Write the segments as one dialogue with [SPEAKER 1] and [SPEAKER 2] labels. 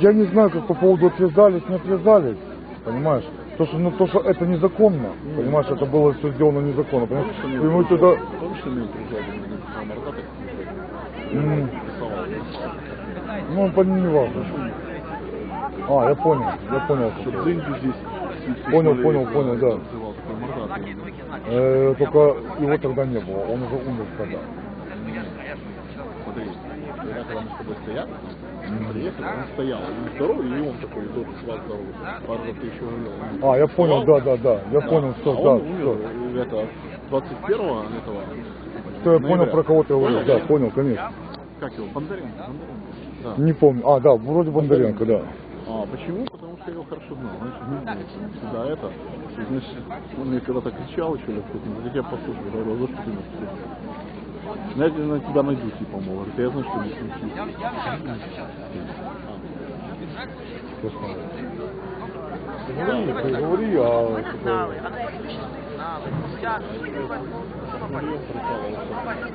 [SPEAKER 1] я не знаю, как по поводу отвязались, не отвязались, понимаешь? То, что, ну, то, что это незаконно, понимаешь, это было все сделано незаконно, понимаешь? И мы туда...
[SPEAKER 2] Помнишь, что мне приезжал на Мордаток?
[SPEAKER 1] м,
[SPEAKER 2] Писал.
[SPEAKER 1] Ну, по не важно. А, я понял, я понял.
[SPEAKER 2] Что деньги здесь...
[SPEAKER 1] Понял, понял, понял, да. Э, только его тогда не было, он уже умер тогда.
[SPEAKER 2] Смотри, я мы с тобой стояли, приехали, он стоял, и здоровый, и он такой, идет с вас здоровый. Пару раз ты еще говорил.
[SPEAKER 1] А, я понял, да, да, да, я понял,
[SPEAKER 2] А
[SPEAKER 1] все,
[SPEAKER 2] он
[SPEAKER 1] да,
[SPEAKER 2] умер,
[SPEAKER 1] все.
[SPEAKER 2] это, 21-го этого...
[SPEAKER 1] Что я понял, про кого ты говоришь, да, понял, конечно.
[SPEAKER 2] Как его? Бондаренко. Да.
[SPEAKER 1] Не помню, а, да, вроде Бондаренко, да.
[SPEAKER 2] А, почему? Потому что я его хорошо знал. Значит, ну, всегда это. И, значит, он мне когда-то кричал еще лет я послушал, говорю, а за что ты слушаешь? Знаете, я на тебя найду, типа, мол, говорит, я знаю, что не смешно.
[SPEAKER 1] Господи. Говори, ты говори, а... такое-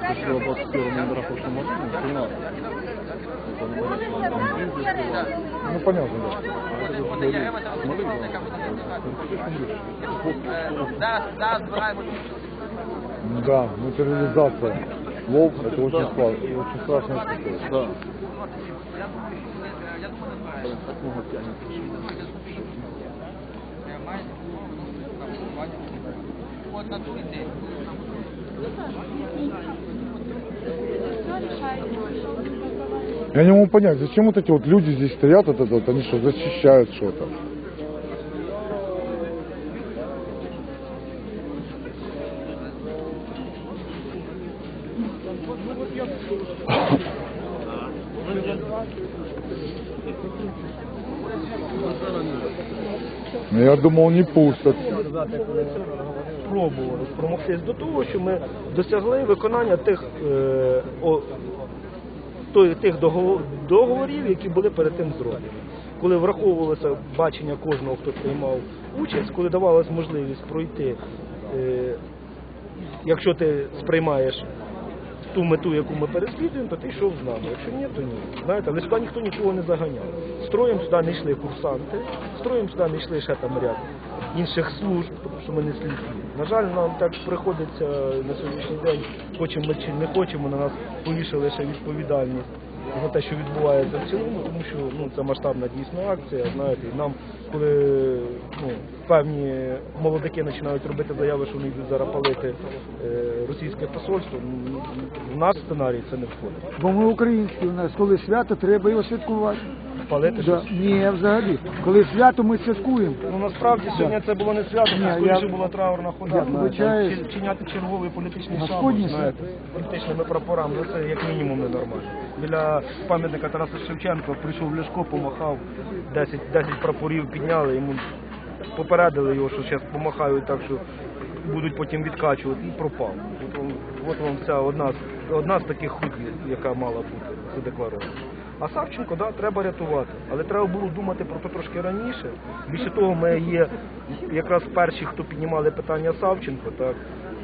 [SPEAKER 2] Если было 21 номера прошлого года, 13. Это номера.
[SPEAKER 1] Ну, понятно, да.
[SPEAKER 2] Смотри,
[SPEAKER 1] Да, материализация. Лов, это очень, сла- очень страшная штука.
[SPEAKER 2] да.
[SPEAKER 1] Я не могу понять, зачем вот эти вот люди здесь стоят, вот это вот, они что, защищают что-то? Ну, Я думал, не пустят.
[SPEAKER 3] спробували спромогтись до того, що ми досягли виконання тих, е, о, тих договор- договорів, які були перед тим зроблені. Коли враховувалося бачення кожного, хто приймав участь, коли давалась можливість пройти, е, якщо ти сприймаєш ту мету, яку ми переслідуємо, то ти йшов з нами. Якщо ні, то ні. Знаєте, але сюди ніхто нікого не заганяв. Строєм сюди не йшли курсанти, строєм сюди не йшли ще там ряд інших служб, тому що ми не слідкуємо. На жаль, нам так приходиться на сьогоднішній день, хочемо ми чи не хочемо, на нас повішали ще відповідальність за те, що відбувається в цілому, тому що ну, це масштабна дійсно акція, знаєте, і нам, коли ну, певні молодики починають робити заяви, що вони йдуть зараз палити е, російське посольство, ну, в наш сценарій це не входить.
[SPEAKER 4] Бо ми українські, у нас коли свято, треба його святкувати.
[SPEAKER 3] Палити
[SPEAKER 4] Да.
[SPEAKER 3] щось.
[SPEAKER 4] Ні, взагалі. Коли свято, ми святкуємо.
[SPEAKER 3] Ну насправді сьогодні це було не свято,
[SPEAKER 4] Ні,
[SPEAKER 3] це скоріше
[SPEAKER 4] я-
[SPEAKER 3] була траурна хода.
[SPEAKER 4] я
[SPEAKER 3] знаєте,
[SPEAKER 4] вибачаюсь.
[SPEAKER 3] чи- чиняти черговий політичний
[SPEAKER 4] Господнє
[SPEAKER 3] шабаш, знаєте, політичними прапорами, ну це як мінімум ненормально. Біля пам'ятника Тараса Шевченка прийшов Ляшко, помахав, 10, 10 прапорів підняли, йому попередили його, що зараз помахають так, що будуть потім відкачувати, і пропав. От вам, от вам вся одна, з- одна з таких ходів, яка мала бути задекларована. А Савченко, да, треба рятувати. Але треба було думати про це трошки раніше. Більше того, ми є якраз перші, хто піднімали питання Савченко, так,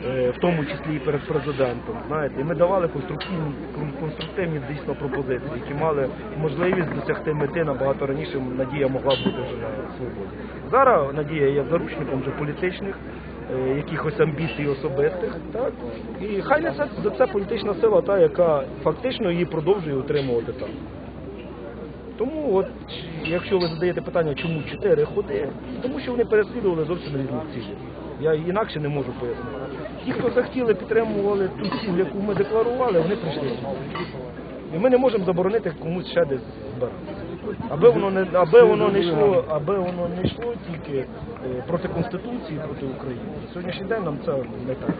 [SPEAKER 3] е, в тому числі і перед президентом. Знаєте, і ми давали конструктивні, конструктивні дійсно пропозиції, які мали можливість досягти мети набагато раніше. Надія могла бути вже на свободі. Зараз Надія є заручником вже політичних. е, Якихось амбіцій особистих, так і хай несе за це політична сила, та яка фактично її продовжує утримувати там. Тому, от, якщо ви задаєте питання, чому чотири ходи, тому що вони переслідували зовсім різні цілі. Я інакше не можу пояснити. Ті, хто захотіли, підтримували ту ціль, яку ми декларували, вони прийшли. І ми не можемо заборонити комусь ще десь збиратися. Аби воно не аби воно не йшло, аби воно не йшло тільки е, проти конституції, проти України. Сьогоднішній день нам це не так.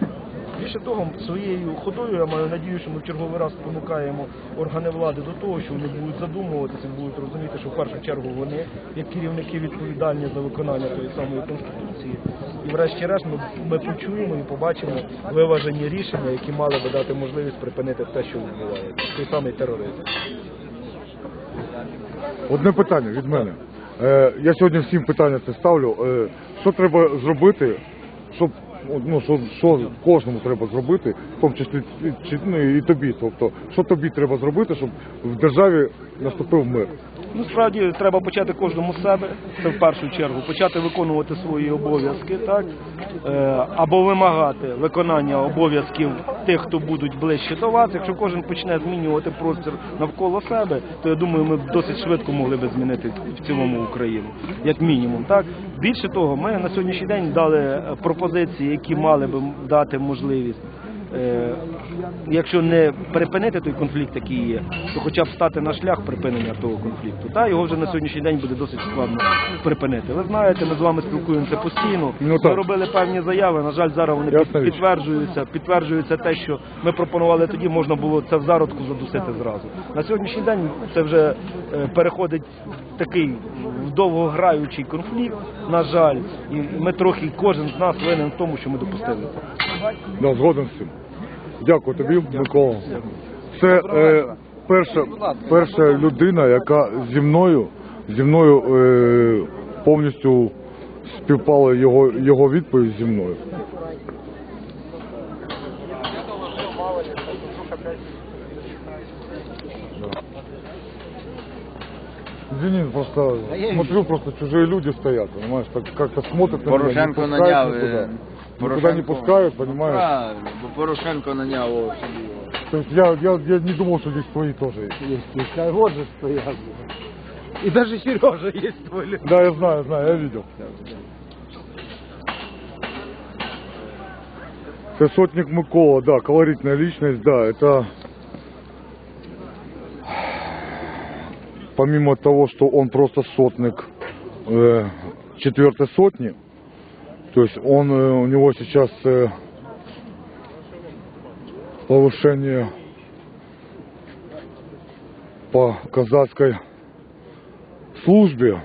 [SPEAKER 3] Більше того, своєю ходою я маю надію, що ми в черговий раз спонукаємо органи влади до того, що вони будуть задумуватися, будуть розуміти, що в першу чергу вони, як керівники, відповідальні за виконання тої самої конституції. І врешті-решт ми, ми почуємо і побачимо виважені рішення, які мали би дати можливість припинити те, що відбувається, той самий тероризм.
[SPEAKER 1] Одне питання від мене. Е, я сьогодні всім питання це ставлю. Е, що треба зробити, щоб ну, що, що кожному треба зробити, в тому числі чи, ну, і тобі. Тобто, що тобі треба зробити, щоб в державі наступив мир.
[SPEAKER 3] Ну, справді треба почати кожному з себе, це в першу чергу, почати виконувати свої обов'язки, так? Е, або вимагати виконання обов'язків тих, хто будуть ближче до вас. Якщо кожен почне змінювати простір навколо себе, то я думаю, ми досить швидко могли би змінити в цілому Україну, як мінімум. Так? Більше того, ми на сьогоднішній день дали пропозиції, які мали би дати можливість якщо не припинити той конфлікт, який є, то хоча б стати на шлях припинення того конфлікту. Та його вже на сьогоднішній день буде досить складно припинити. Ви знаєте, ми з вами спілкуємося постійно.
[SPEAKER 1] Ну,
[SPEAKER 3] ми
[SPEAKER 1] так.
[SPEAKER 3] робили певні заяви. На жаль, зараз вони
[SPEAKER 1] Ясна
[SPEAKER 3] під-
[SPEAKER 1] річ.
[SPEAKER 3] підтверджуються. Підтверджується те, що ми пропонували тоді, можна було це в зародку задусити зразу. На сьогоднішній день це вже е, переходить в такий довгограючий конфлікт. На жаль, і ми трохи кожен з нас винен в тому, що ми допустили це.
[SPEAKER 1] Да, згоден з цим. Дякую тобі, Микола. Це е, перша, перша людина, яка зі мною, зі мною е, повністю співпала його, його відповідь зі мною. Извини, просто смотрю, просто чужие люди стоят, понимаешь, так как-то смотрят на меня,
[SPEAKER 5] Порошенко наняв.
[SPEAKER 1] Никуда. не пускают, понимаешь?
[SPEAKER 5] Правильно, бо Порошенко наняв собі.
[SPEAKER 1] То есть я, я, я не думал, что здесь твои тоже есть.
[SPEAKER 4] Есть, вот же стоят. И даже Сережа есть твой.
[SPEAKER 1] Да, я знаю, знаю, я видел. Это сотник Микола, да, колоритная личность, да, это помимо того, что он просто сотник э, четвертой сотни, то есть он, э, у него сейчас э, повышение по казацкой службе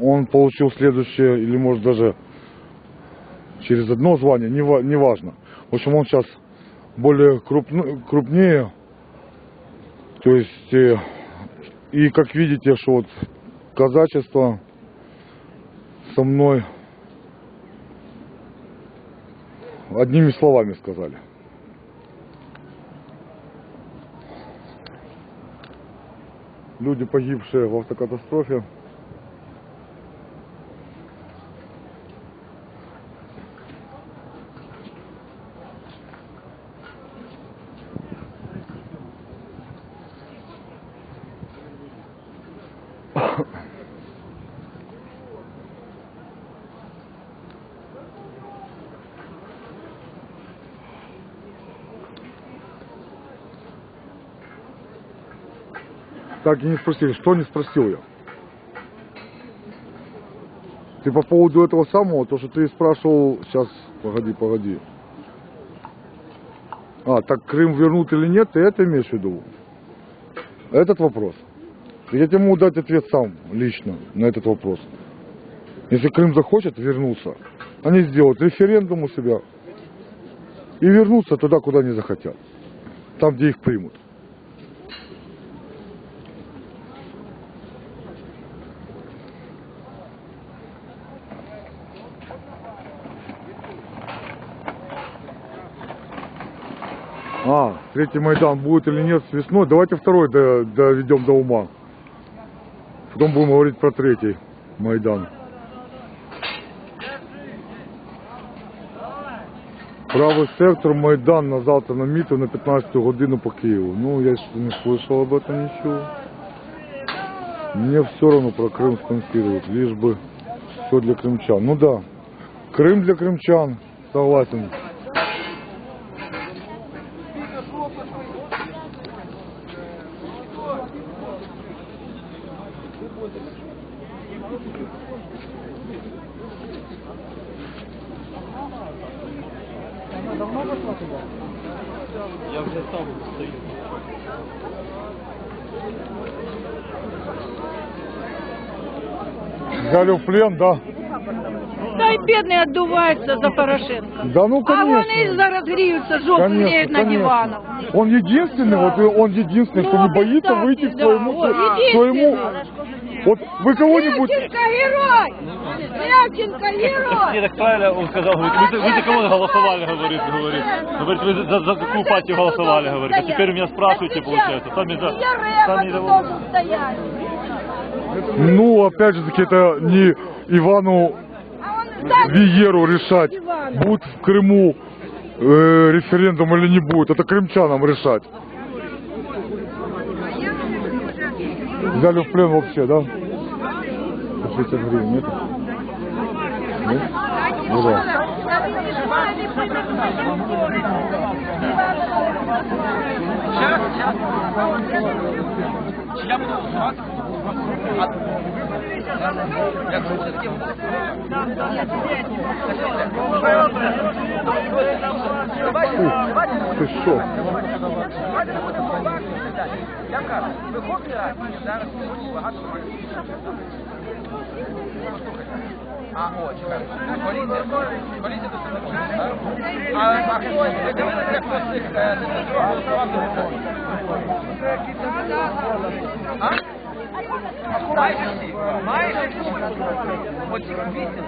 [SPEAKER 1] он получил следующее, или может даже через одно звание, не, ва- не важно. В общем, он сейчас более крупн- крупнее. То есть, э, и как видите, что вот казачество со мной одними словами сказали. Люди, погибшие в автокатастрофе, Так и не спросили, что не спросил я. Ты по поводу этого самого, то, что ты спрашивал, сейчас, погоди, погоди. А, так Крым вернут или нет, ты это имеешь в виду? Этот вопрос. Я тебе могу дать ответ сам, лично, на этот вопрос. Если Крым захочет вернуться, они сделают референдум у себя и вернутся туда, куда они захотят. Там, где их примут. А, третий Майдан будет или нет с весной. Давайте второй до- доведем до ума. Потом будем говорить про третий Майдан. Правий сектор Майдан на завтра на мітинг на 15 годину по Киеву. Ну, я не слышал об этом ничего. Мне все равно про Крым спонсируют, лишь бы все для крымчан. Ну да, Крым для крымчан, согласен. Взяли в плен, да?
[SPEAKER 6] Та й бідний віддувається за Порошенка.
[SPEAKER 1] Да ну
[SPEAKER 6] А
[SPEAKER 1] конечно.
[SPEAKER 6] вони зараз гріються, жопу гріють на диванах.
[SPEAKER 1] Он единственный, вот и он единственный, кто не
[SPEAKER 6] Ну,
[SPEAKER 1] боится
[SPEAKER 6] представьте,
[SPEAKER 1] выйти к
[SPEAKER 6] да,
[SPEAKER 1] своему,
[SPEAKER 6] вот,
[SPEAKER 1] к своему,
[SPEAKER 6] единственный.
[SPEAKER 1] Вот вы кого-нибудь...
[SPEAKER 6] Левченко герой! Левченко
[SPEAKER 7] Не
[SPEAKER 6] герой!
[SPEAKER 7] так правильно он сказал, говорит, вы, за- вы за кого голосовали, говорит, говорит. Говорит, вы за, за какую партию голосовали, говорит. А теперь меня спрашиваете, получается. Сами за... Сами за...
[SPEAKER 6] должен стоять.
[SPEAKER 1] Ну, опять же таки, это не Ивану
[SPEAKER 6] А
[SPEAKER 1] Виеру решать, будет в Крыму э, референдум или не будет. Это крымчанам решать. Взяли в плен вообще, да? По 60 гривен, нет? Нет? Ну да. Ух, ты что?
[SPEAKER 8] А, о, чекай. Поліція, поліція тут не буде, так? А, а хто, ви дивилися, хто з цих е, десятьох голосував за Григорія? А? Майже всі, майже всі. Оці вісім,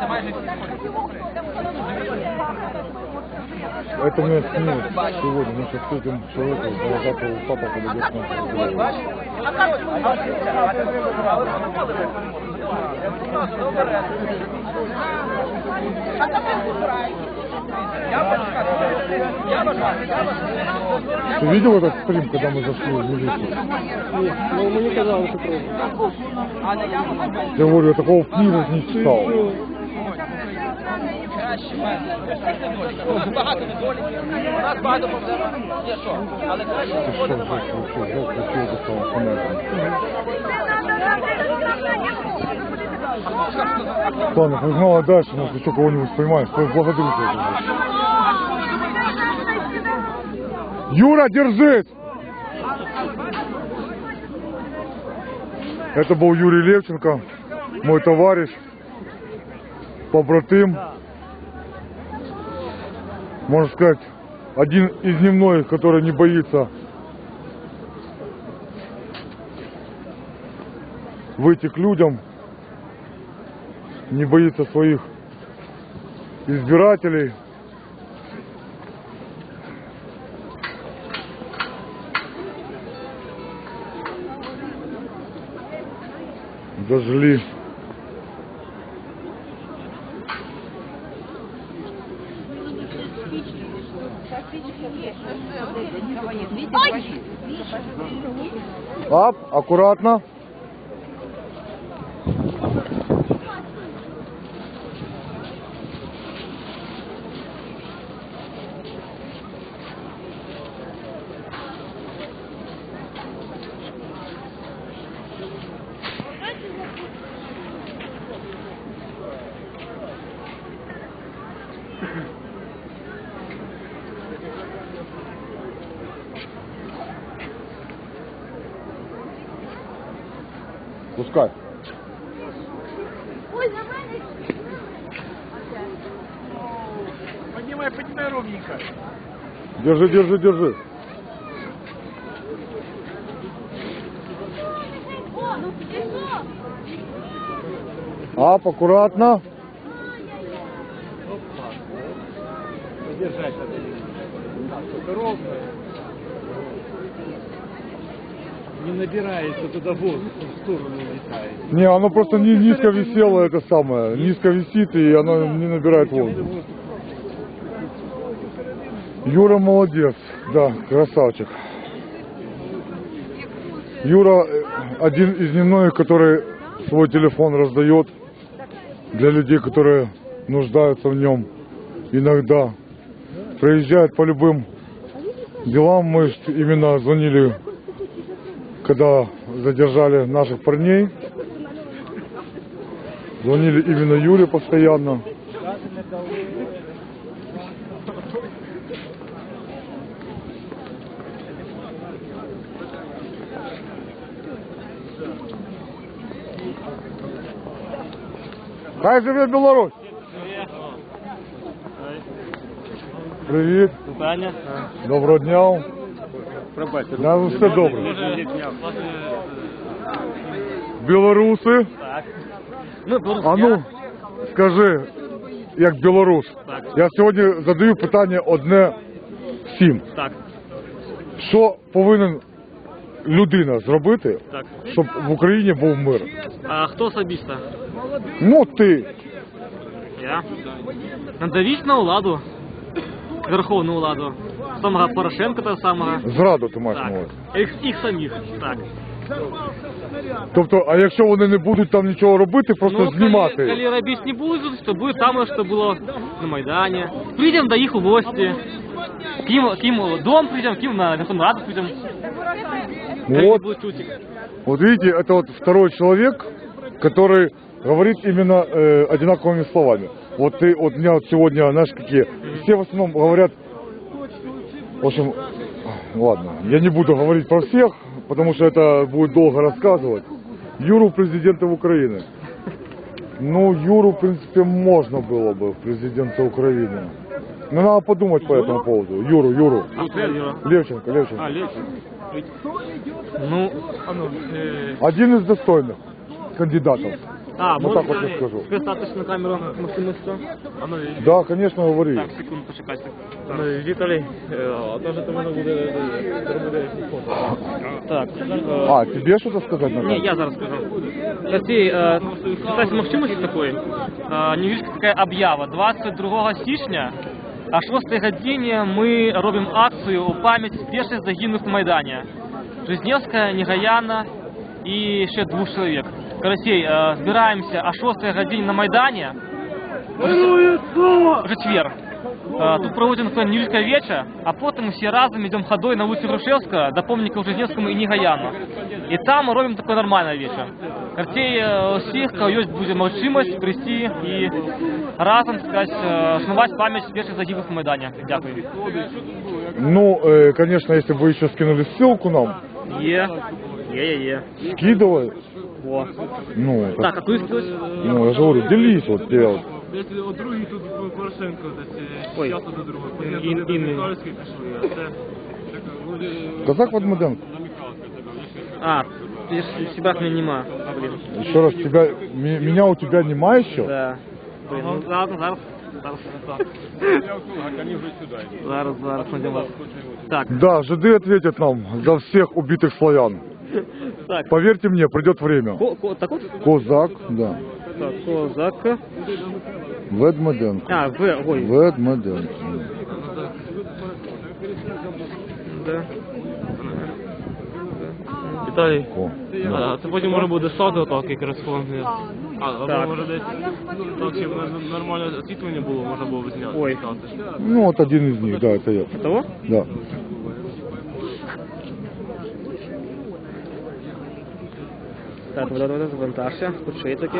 [SPEAKER 8] це майже всі з поліції.
[SPEAKER 1] Это меня снилось сегодня. Мы сейчас с этим человеком, полосатого папа подойдет к нам.
[SPEAKER 8] От бачиш? А коротше, а дивіться, а це голосували, голосували ви? Просто обережно. А там ви збираєте. Я почекаю, я вважаю, я вважаю.
[SPEAKER 1] Ты видел этот стрим, когда мы зашли в милицию?
[SPEAKER 4] Ну, мені казали, що просто.
[SPEAKER 1] Я говорю, я такого в книгах не читал.
[SPEAKER 8] Краще мене. Всіх недоліків. У нас багато недоліків. У нас багато проблем. Є що? Але краще
[SPEAKER 1] Ты что,
[SPEAKER 8] свободи немає.
[SPEAKER 1] жесть, вообще, жесть, вообще это стало понятно. Ладно, погнала дальше, но если что кого-нибудь поймаешь, то благодарю тебя. Юра, держись! Это был Юрий Левченко, мой товарищ, побратым. Можно сказать, один из немногих, который не боится выйти к людям, не боится своих избирателей. Дожили. Ап, аккуратно. Пускай.
[SPEAKER 3] Поднимай, поднимай ровненько.
[SPEAKER 1] Держи, держи, держи. Ап, аккуратно.
[SPEAKER 4] Держать надо. Только ровно. Не набирается туда воздух, в сторону летает.
[SPEAKER 1] Не, оно просто не, низко висело, это самое. Низко висит, и оно не набирает воздух. Юра молодец, да, красавчик. Юра э, один из немногих, который свой телефон раздает для людей, которые нуждаются в нем иногда. Проезжает по любым делам. Мы именно звонили, когда задержали наших парней. Звонили именно Юре постоянно. Хай живе Білорусь! Привіт!
[SPEAKER 7] Таня?
[SPEAKER 1] Доброго дня!
[SPEAKER 4] Пробачте.
[SPEAKER 1] Да, ну, все добре. Білоруси,
[SPEAKER 4] Ну,
[SPEAKER 1] а ну, скажи, як білорус. Так. Я сьогодні задаю питання одне всім.
[SPEAKER 4] Так.
[SPEAKER 1] Що повинен людина зробити,
[SPEAKER 4] Так.
[SPEAKER 1] щоб в Україні був мир?
[SPEAKER 4] А хто особисто?
[SPEAKER 1] Ну ти.
[SPEAKER 4] Я. Надавіть на владу. Верховну владу. Самого Порошенка того самого.
[SPEAKER 1] Зраду ти маєш на
[SPEAKER 4] Так.
[SPEAKER 1] увазі.
[SPEAKER 4] Їх, їх самих. Так.
[SPEAKER 1] Тобто, а якщо вони не будуть там нічого робити, просто
[SPEAKER 4] Ну,
[SPEAKER 1] знімати.
[SPEAKER 4] Коли, коли робити не будуть, то буде там, що було на Майдані. Прийдемо до їх у гості. К ним, к ним в дом прийдемо, к ним на Верховну Раду прийдемо. Коли
[SPEAKER 1] Вот,
[SPEAKER 4] буде чуть їх.
[SPEAKER 1] вот видите, это вот второй человек, который говорит именно э, одинаковыми словами. Вот ты, вот у меня вот сегодня, знаешь, какие, все в основном говорят, в общем, ладно, я не буду говорить про всех, потому что это будет долго рассказывать. Юру президента Украины. Ну, Юру, в принципе, можно было бы в президенты Украины. Но надо подумать по этому поводу. Юру, Юру.
[SPEAKER 4] А?
[SPEAKER 1] Левченко, Левченко.
[SPEAKER 4] А. Ну, а ну, э,
[SPEAKER 1] Один из достойных кандидатов.
[SPEAKER 4] а,
[SPEAKER 1] Ну,
[SPEAKER 4] можно
[SPEAKER 1] так вот я скажу.
[SPEAKER 4] Достаточно на камеру Максимовича. А ну,
[SPEAKER 1] Да, конечно, говори.
[SPEAKER 4] так, секунду, почекайте. Віталій, одна ж мене буде Так. е,
[SPEAKER 1] А, тебе что-то сказать надо?
[SPEAKER 4] Не, я зараз скажу. Кстати, е, кстати, Максимович такой, е, невеличка така об'ява. 22 січня о 6 годині ми робимо акцію у пам'ять перших загиблих на Майдані. Жизневська, Негаяна і ще двох чоловік. Карасей, е, збираємося о 6 годині на Майдані. В четвер. Е, Тут проводимо таке невеличке вече, а потім всі разом йдемо ходою на вулицю Грушевська до пам'ятника Жизневському і Негаяну. І там робимо таке нормальне вече. Картей е, всіх, кого є буде можливість прийти і разом, так сказати, е, шанувати пам'ять перших загиблих на Майдані. Дякую.
[SPEAKER 1] Ну, э, конечно, если бы еще скинули ссылку нам,
[SPEAKER 4] Є. Є, є, є.
[SPEAKER 1] скидывай.
[SPEAKER 4] О.
[SPEAKER 1] Ну, так,
[SPEAKER 4] Так, а куди скилось?
[SPEAKER 1] ну, я же говорю, делись вот тебе вот.
[SPEAKER 9] О другій тут Порошенко десь
[SPEAKER 4] Ой.
[SPEAKER 9] часто до другого.
[SPEAKER 4] Ін-
[SPEAKER 9] Потім до
[SPEAKER 4] інний.
[SPEAKER 9] Михайлівської пішли, а це
[SPEAKER 1] Казак Вадмаденко.
[SPEAKER 4] А, ти ж себе мене нема. Блін.
[SPEAKER 1] Еще раз, тебя, ми- меня у тебя нема еще?
[SPEAKER 4] Да. Блін, ну ладно, зараз. Зараз. Зараз, зараз знайдемо вас. Так,
[SPEAKER 1] Да, жиды ответят нам за всех убитых славян.
[SPEAKER 4] так.
[SPEAKER 1] Поверьте мне, придет время.
[SPEAKER 4] Ко, ко, так от?
[SPEAKER 1] Козак, да.
[SPEAKER 4] Так, козак.
[SPEAKER 1] Ведмеденко.
[SPEAKER 4] А, В, ой.
[SPEAKER 1] Ведмеденко.
[SPEAKER 4] Да.
[SPEAKER 9] Віталій.
[SPEAKER 1] О,
[SPEAKER 9] А це потім може буде саду так, як кореспондент. А, або
[SPEAKER 4] Так.
[SPEAKER 9] може десь так, щоб на- нормальне освітлення було, можна було б зняти.
[SPEAKER 4] Ой.
[SPEAKER 9] зняти.
[SPEAKER 1] Ну, вот один из них, да, это я.
[SPEAKER 4] Того?
[SPEAKER 1] Да.
[SPEAKER 4] Так, вот это вот вантажся, кучей таки.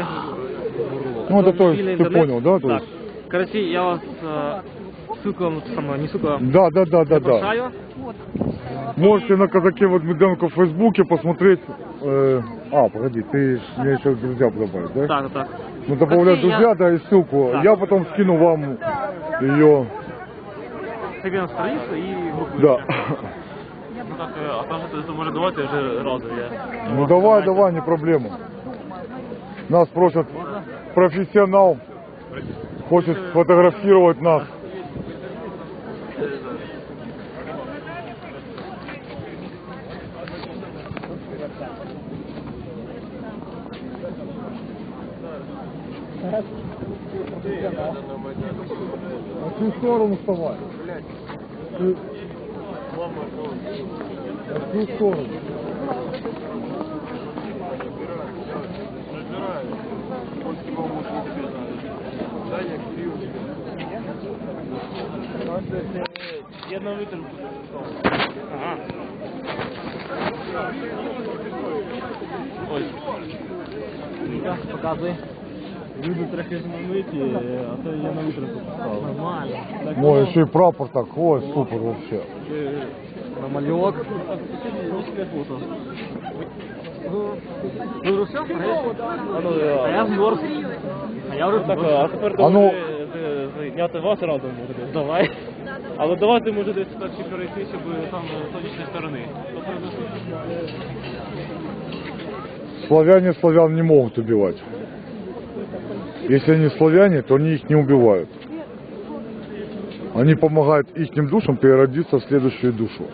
[SPEAKER 1] Ну, это то,
[SPEAKER 4] Мобильный
[SPEAKER 1] ты понял, да? То
[SPEAKER 4] Так.
[SPEAKER 1] есть?
[SPEAKER 4] Короче, я вас э, ссылку вам, сама, не ссылку, а
[SPEAKER 1] Да, да, да, да, да. Можете на казаке Ведмеденко в Фейсбуке посмотреть. э, а, погоди, ты ж мне еще в друзья добавить, да?
[SPEAKER 4] Так, так.
[SPEAKER 1] Ну, добавляй
[SPEAKER 4] Какие я-
[SPEAKER 1] друзья, да, и ссылку.
[SPEAKER 4] Так.
[SPEAKER 1] Я потом скину вам ее.
[SPEAKER 4] На страницу и группу.
[SPEAKER 1] Да.
[SPEAKER 9] Ну так, е, а кажете, то може давайте вже разом я.
[SPEAKER 1] Ну давай, давай, не проблема. Нас просят профессионал, хочет сфотографировать нас. На ту сторону вставай. Ты- На ту сторону.
[SPEAKER 9] Я на витримку.
[SPEAKER 4] Ага.
[SPEAKER 9] Ось.
[SPEAKER 4] Так, показуй.
[SPEAKER 9] Люди трохи знамениті, а то я на витримку поставив.
[SPEAKER 4] Нормально.
[SPEAKER 1] Ой, еще и прапор так, ой, супер вообще.
[SPEAKER 4] Ну, ну все,
[SPEAKER 9] А ну,
[SPEAKER 4] А я змерз. А я вже
[SPEAKER 9] так, а тепер
[SPEAKER 1] А ну-
[SPEAKER 9] зняти вас разом буде.
[SPEAKER 4] Давай.
[SPEAKER 9] А Але давайте може десь так ще перейти, щоб там з сонячної сторони.
[SPEAKER 1] Славяне славян не могут убивать. Если они славяне, то они их не убивают. Они помогают их душам переродиться в следующую душу.